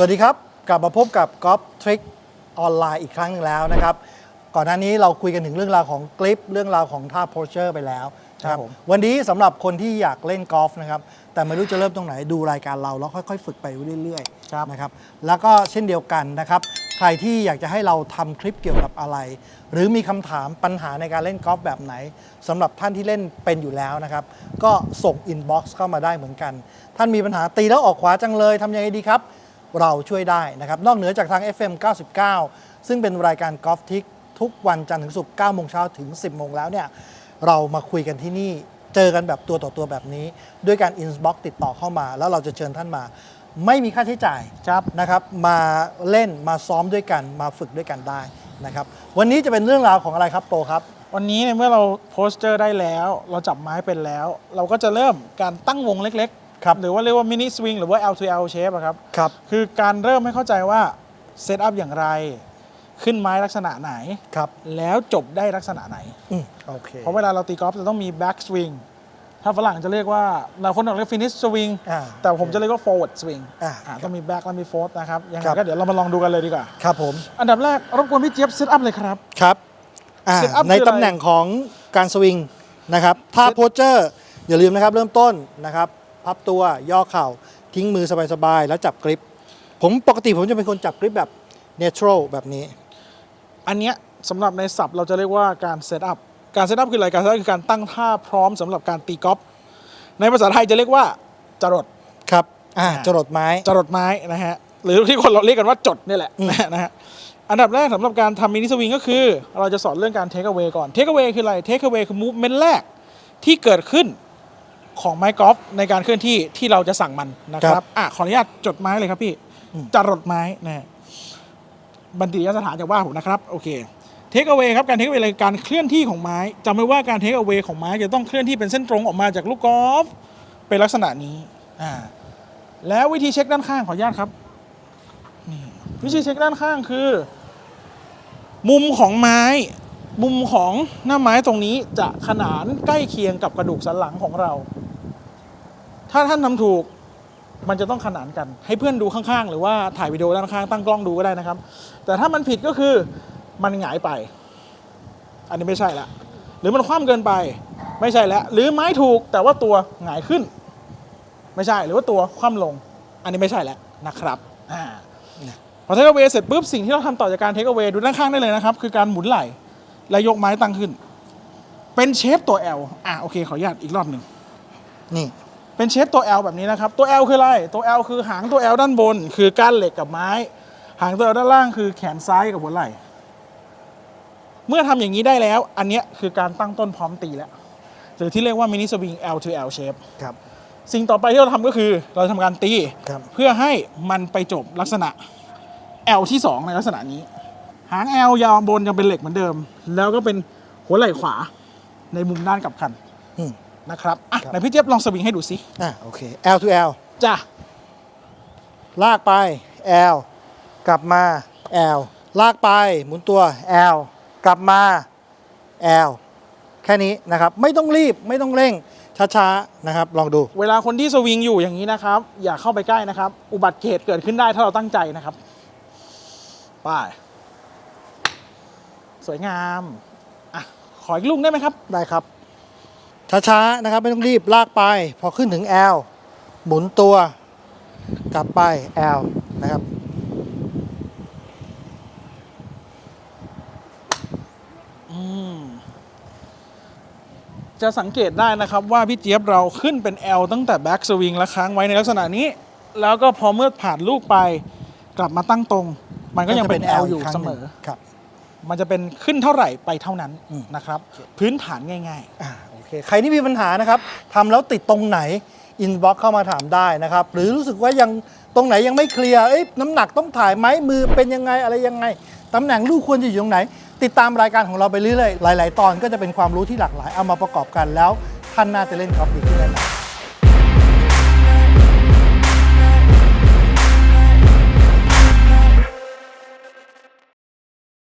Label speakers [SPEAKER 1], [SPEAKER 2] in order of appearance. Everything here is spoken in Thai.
[SPEAKER 1] สวัสดีครับ กลับมาพบกับกอล์ฟทริกออนไลน์อีกครั้งหนึงแล้วนะครับ ก่อนหน้านี้เราคุยกันถึงเรื่องราวของกลิป เรื่องราวของท่าโพสเชอร์ไปแล้วนะครับ
[SPEAKER 2] ผม
[SPEAKER 1] วันนี้สำหรับคนที่อยากเล่นกอล์ฟนะครับแต่ไม่รู้จะเริ่มตรงไหนดูรายการเราแล้วค่อยๆ ฝึกไปเรื่อย
[SPEAKER 2] ครับ
[SPEAKER 1] ๆนะครับแล้วก็เช่นเดียวกันนะครับใครที่อยากจะให้เราทำคลิปเกี่ยวกับอะไร หรือมีคำถามปัญหาในการเล่นกอล์ฟแบบไหนสำหรับท่านที่เล่นเป็นอยู่แล้วนะครับ ก็ส่งอินบ็อกซ์เข้ามาได้เหมือนกัน ท่านมีปัญหาตีแล้วออกขวาจังเลยทำยังไงดีครับ เราช่วยได้นะครับ นอกเหนือจากทาง FM 99 ซึ่งเป็นรายการกอล์ฟทิกทุกวันจันทร์ถึงศุกร์9โมงเช้าถึง 10 โมงแล้วเนี่ย เรามาคุยกันที่นี่ เจอกันแบบตัวต่อตัวแบบนี้ ด้วยการอินบ็อกติดต่อเข้ามา แล้วเราจะเชิญท่านมา ไม่มีค่าใช้จ่าย
[SPEAKER 2] ครับ
[SPEAKER 1] นะครับ มาเล่นมาซ้อมด้วยกัน มาฝึกด้วยกันได้นะครับ วันนี้จะเป็นเรื่องราวของอะไรครับโปครับ
[SPEAKER 2] วันนี้เนี่ยเมื่อเราโพสเจอร์ได้แล้ว เราจับไม้เป็นแล้ว เราก็จะเริ่มการตั้งวงเล็กๆ
[SPEAKER 1] ครับ
[SPEAKER 2] หรือว่าเรียกว่ามินิสวิงหรือว่า L to L shape อะครับ
[SPEAKER 1] ครับ
[SPEAKER 2] คือการเริ่มให้เข้าใจว่าเซตอัพอย่างไร ขึ้นไม้ลักษณะไหน
[SPEAKER 1] ครับ
[SPEAKER 2] แล้วจบได้ลักษณะไหน
[SPEAKER 1] อืมโอเค
[SPEAKER 2] เพราะเวลาเราตีกอล์ฟจะต้องมี back swing ถ้าฝรั่งจะเรียกว่าเราคนเราเรียก finish swing
[SPEAKER 1] อ่า
[SPEAKER 2] แต่ผมจะเรียกว่า forward swing
[SPEAKER 1] อ่า
[SPEAKER 2] อ่าต้องมี back และมี forward นะครับยังไง
[SPEAKER 1] ครับ
[SPEAKER 2] ก็เดี๋ยวเรามาลองดูกันเลยดีกว่า
[SPEAKER 1] ครับผม
[SPEAKER 2] อันดับแรกรบกวนพี่เจี๊ยบเซตอัพเลยครับ
[SPEAKER 1] ครับอ่า
[SPEAKER 2] Set up
[SPEAKER 1] ใน
[SPEAKER 2] คืออะไร
[SPEAKER 1] ตำแหน่งของการสวิงนะครับท่า
[SPEAKER 2] Set-
[SPEAKER 1] โพสเจอร์อย่าลืมนะครับ เริ่มต้นนะครับ พับตัวย่อเข่า ทิ้งมือสบายๆ แล้วจับกริป ผมปกติผมจะเป็นคนจับกริปแบบเนเชอรัลแบบนี้
[SPEAKER 2] อันเนี้ยสำหรับในศัพท์เราจะเรียกว่าการเซตอัพการเซตอัพคืออะไรการเซตอัพคือการตั้งท่าพร้อมสำหรับการตีกอล์ฟในภาษาไทยจะเรียกว่าจรด
[SPEAKER 1] ครับอ่า
[SPEAKER 2] อ่า
[SPEAKER 1] จรดไม้
[SPEAKER 2] จรดไม้นะฮะหรือที่คนเราเรียกกันว่าจดนี่แหละ
[SPEAKER 1] อืม
[SPEAKER 2] นะฮะอันดับแรกสำหรับการทำมินิสวิงก็คือ เราจะสอนเรื่องการเทคเอา a y ก่อนเทคเอา a y คืออะไรเทคเอา a y คือมูฟเมนต์แรกที่เกิดขึ้น ของไม้กอล์ฟในการเคลื่อนที่ที่เราจะสั่งมันนะครับอะขออนุญาตจดไม้เลยครับพี่จรดไม้นะฮะบันติยสถานจะว่าผมนะครับ โอเคเทคเอา a y ครับการเทคเอา a y คือการเคลื่อนที่ของไม้จำไว้ว่าการเทคเอา a y ของไม้จะต้องเคลื่อนที่เป็นเส้นตรงออกมาจากลูกกอล์ฟเป็นลักษณะนี้อ่าแล้ววิธีเช็คด้านข้างขออนุญาตครับนี่วิธีเช็คด้านข้างคือ มุมของไม้ มุมของหน้าไม้ตรงนี้จะขนานใกล้เคียงกับกระดูกสันหลังของเรา ถ้าท่านทำถูกมันจะต้องขนานกัน ให้เพื่อนดูข้างๆ หรือว่าถ่ายวิดีโอด้านข้างตั้งกล้องดูก็ได้นะครับ แต่ถ้ามันผิดก็คือมันหงายไป อันนี้ไม่ใช่ละหรือมันคว่ำเกินไป ไม่ใช่แล้วหรือไม้ถูกแต่ว่าตัวหงายขึ้น ไม่ใช่หรือว่าตัวคว่ำลง อันนี้ไม่ใช่แล้วนะครับอ่าพอเทคเอา a y เสร็จปุ๊บสิ่งที่เราทำต่อจากการเทคเอา a y ดูด้านข้างได้เลยนะครับ คือการหมุนไหล่และยกไม้ตั้งขึ้น เป็นเชฟตัว L อะโอเคขออนุญาตอีกรอบหนึ่ง
[SPEAKER 1] นี่
[SPEAKER 2] เป็นเชฟตัว L แบบนี้นะครับ ตัว L คืออะไร ตัว L คือหางตัว L ด้านบน คือก้านเหล็กกับไม้ หางตัว L ด้านล่างคือแขนซ้ายกับหัวไหล่ เมื่อทำอย่างนี้ได้แล้ว อันเนี้ยคือการตั้งต้นพร้อมตีแล้ว หรือที่เรียกว่ามินิสวิง L to L shape
[SPEAKER 1] ครับ
[SPEAKER 2] สิ่งต่อไปที่เราทำก็คือเราทำการตี
[SPEAKER 1] ครับ
[SPEAKER 2] เพื่อให้มันไปจบลักษณะ L ที่ 2 ในลักษณะนี้ หาง L ยาวบนยังเป็นเหล็กเหมือนเดิม แล้วก็เป็นหัวไหล่ขวาในมุมด้านกลับคัน
[SPEAKER 1] อืม
[SPEAKER 2] นะครับอะ
[SPEAKER 1] ครับ
[SPEAKER 2] ไหนพี่เจี๊ยบลองสวิงให้ดูสิ
[SPEAKER 1] อ่าโอเค L to L
[SPEAKER 2] จ้ะ
[SPEAKER 1] ลากไป L กลับมา L ลากไปหมุนตัว L กลับมา L แค่นี้นะครับ ไม่ต้องรีบไม่ต้องเร่งช้าๆนะครับ ลองดู
[SPEAKER 2] เวลาคนที่สวิงอยู่อย่างนี้นะครับ อย่าเข้าไปใกล้นะครับ อุบัติเหตุเกิดขึ้นได้ถ้าเราตั้งใจนะครับไป้ายสวยงามอะขออีกลูกได้ไหมครับ
[SPEAKER 1] ได้ครับ ช้าๆนะครับไม่ต้องรีบลากไป พอขึ้นถึง L หมุนตัว กลับไป L นะครับ
[SPEAKER 2] อืมจะสังเกตได้นะครับว่าพี่เจี๊ยบเราขึ้นเป็น L ตั้งแต่แบ็กสวิงและค้างไว้ในลักษณะนี้ แล้วก็พอเมื่อผ่านลูกไป กลับมาตั้งตรง มันก็ยังเป็น L อยู่
[SPEAKER 1] กครั้ง
[SPEAKER 2] เส
[SPEAKER 1] ห
[SPEAKER 2] ม
[SPEAKER 1] นึ่ง
[SPEAKER 2] อ
[SPEAKER 1] ครับ
[SPEAKER 2] มันจะเป็นขึ้นเท่าไหร่ไปเท่านั้น
[SPEAKER 1] อืม
[SPEAKER 2] นะครับ พื้นฐานง่าย
[SPEAKER 1] อ่าโอเคใครที่มีปัญหานะครับทำแล้วติดตรงไหนอินบ็อกเข้ามาถามได้นะครับ หรือรู้สึกว่ายังตรงไหนยังไม่เคลียร์เอ้ยน้ำหนักต้องถ่ายไหมมือเป็นยังไงอะไรยังไงตำแหน่งลูกควรจะอยู่ตรงไหน ติดตามรายการของเราไปเรื่อยๆหลาย ๆ ตอนก็จะเป็นความรู้ที่หลากหลายเอามาประกอบกันแล้วท่านน่าจะเล่นกอล์ฟดีขึ้นแน่นอน